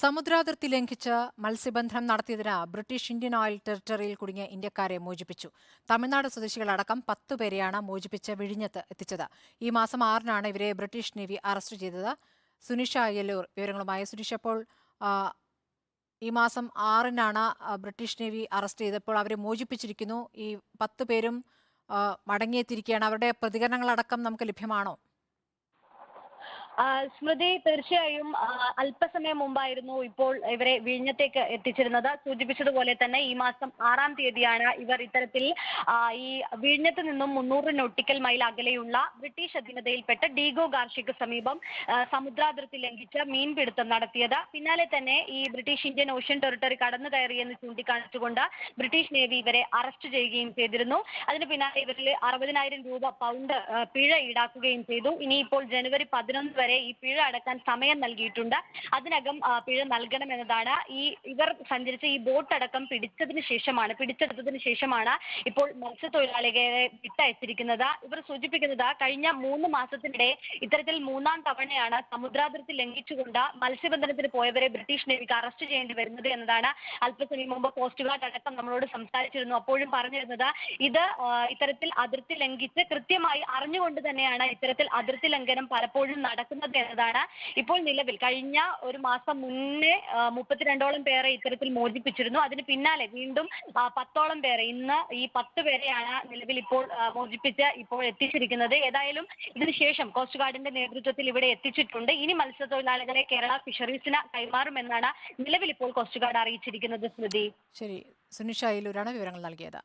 സമുദ്രാതിർത്തി ലംഘിച്ച് മത്സ്യബന്ധനം നടത്തിയതിന് ബ്രിട്ടീഷ് ഇന്ത്യൻ ഓയിൽ ടെറിട്ടറിയിൽ കുടുങ്ങിയ ഇന്ത്യക്കാരെ മോചിപ്പിച്ചു. തമിഴ്നാട് സ്വദേശികളടക്കം പത്തു പേരെയാണ് മോചിപ്പിച്ച് വിഴിഞ്ഞത്ത് എത്തിച്ചത്. ഈ മാസം ആറിനാണ് ഇവരെ ബ്രിട്ടീഷ് നേവി അറസ്റ്റ് ചെയ്തത്. സുനിഷ അയ്യലൂർ വിവരങ്ങളുമായി. സുനിഷ അപ്പോൾ ഈ മാസം ആറിനാണ് ബ്രിട്ടീഷ് നേവി അറസ്റ്റ് ചെയ്തപ്പോൾ അവരെ മോചിപ്പിച്ചിരിക്കുന്നു. ഈ പത്ത് പേരും മടങ്ങിയെത്തിയിരിക്കുകയാണ്. അവരുടെ പ്രതികരണങ്ങളടക്കം നമുക്ക് ലഭ്യമാണോ? സ്മൃതി തീർച്ചയായും അല്പസമയം മുമ്പായിരുന്നു ഇപ്പോൾ ഇവരെ വിഴിഞ്ഞത്തേക്ക് എത്തിച്ചിരുന്നത്. സൂചിപ്പിച്ചതുപോലെ തന്നെ ഈ മാസം ആറാം തീയതിയാണ് ഇവർ ഇത്തരത്തിൽ ഈ വിഴിഞ്ഞത്ത് നിന്നും മുന്നൂറ് നോട്ടിക്കൽ മൈൽ അകലെയുള്ള ബ്രിട്ടീഷ് അധീനതയിൽപ്പെട്ട ഡീഗോ ഗാർഷിക്ക് സമീപം സമുദ്രാതിർത്തി ലംഘിച്ച് മീൻപിടുത്തം നടത്തിയത്. പിന്നാലെ തന്നെ ഈ ബ്രിട്ടീഷ് ഇന്ത്യൻ ഓഷ്യൻ ടെറിട്ടറി കടന്നു കയറിയെന്ന് ചൂണ്ടിക്കാണിച്ചുകൊണ്ട് ബ്രിട്ടീഷ് നേവി ഇവരെ അറസ്റ്റ് ചെയ്യുകയും ചെയ്തിരുന്നു. അതിന് പിന്നാലെ ഇവരിൽ അറുപതിനായിരം രൂപ പൗണ്ട് പിഴ ഈടാക്കുകയും ചെയ്തു. ഇനിയിപ്പോൾ ജനുവരി പതിനൊന്ന് വരെ ഈ പിഴ അടക്കാൻ സമയം നൽകിയിട്ടുണ്ട്. അതിനകം പിഴ നൽകണമെന്നതാണ് ഈ ഇവർ സഞ്ചരിച്ച ഈ ബോട്ട് അടക്കം പിടിച്ചതിന് ശേഷമാണ് പിടിച്ചെടുത്തതിന് ശേഷമാണ് ഇപ്പോൾ മത്സ്യത്തൊഴിലാളികളെ വിട്ടയച്ചിരിക്കുന്നത് ഇവർ സൂചിപ്പിക്കുന്നത് കഴിഞ്ഞ മൂന്ന് മാസത്തിനിടെ ഇത്തരത്തിൽ മൂന്നാം തവണയാണ് സമുദ്രാതിർത്തി ലംഘിച്ചുകൊണ്ട് മത്സ്യബന്ധനത്തിന് പോയവരെ ബ്രിട്ടീഷ് നേവിക്ക് അറസ്റ്റ് ചെയ്യേണ്ടി വരുന്നത് എന്നതാണ് അല്പസമയം മുമ്പ് കോസ്റ്റ് ഗാർഡ് അടക്കം നമ്മളോട് സംസാരിച്ചിരുന്നു. അപ്പോഴും പറഞ്ഞിരുന്നത് ഇത് ഇത്തരത്തിൽ അതിർത്തി ലംഘിച്ച് കൃത്യമായി അറിഞ്ഞുകൊണ്ട് തന്നെയാണ് ഇത്തരത്തിൽ അതിർത്തി ലംഘനം പലപ്പോഴും നടക്കുന്നത്. എന്നതാണ് ഇപ്പോൾ നിലവിൽ. കഴിഞ്ഞ ഒരു മാസം മുന്നേ മുപ്പത്തിരണ്ടോളം പേരെ ഇത്തരത്തിൽ മോചിപ്പിച്ചിരുന്നു. അതിന് പിന്നാലെ വീണ്ടും പത്തോളം പേരെ ഇന്ന് ഈ പത്ത് പേരെയാണ് നിലവിൽ ഇപ്പോൾ മോചിപ്പിച്ച് ഇപ്പോൾ എത്തിച്ചിരിക്കുന്നത്. ഏതായാലും ഇതിനുശേഷം കോസ്റ്റ് ഗാർഡിന്റെ നേതൃത്വത്തിൽ ഇവിടെ എത്തിച്ചിട്ടുണ്ട്. ഇനി മത്സ്യത്തൊഴിലാളികളെ കേരള ഫിഷറീസിന് കൈമാറുമെന്നാണ് നിലവിൽ ഇപ്പോൾ കോസ്റ്റ് ഗാർഡ് അറിയിച്ചിരിക്കുന്നത് സ്മൃതി. ശരി. സുനിഷ വിവരങ്ങൾ നൽകിയത്.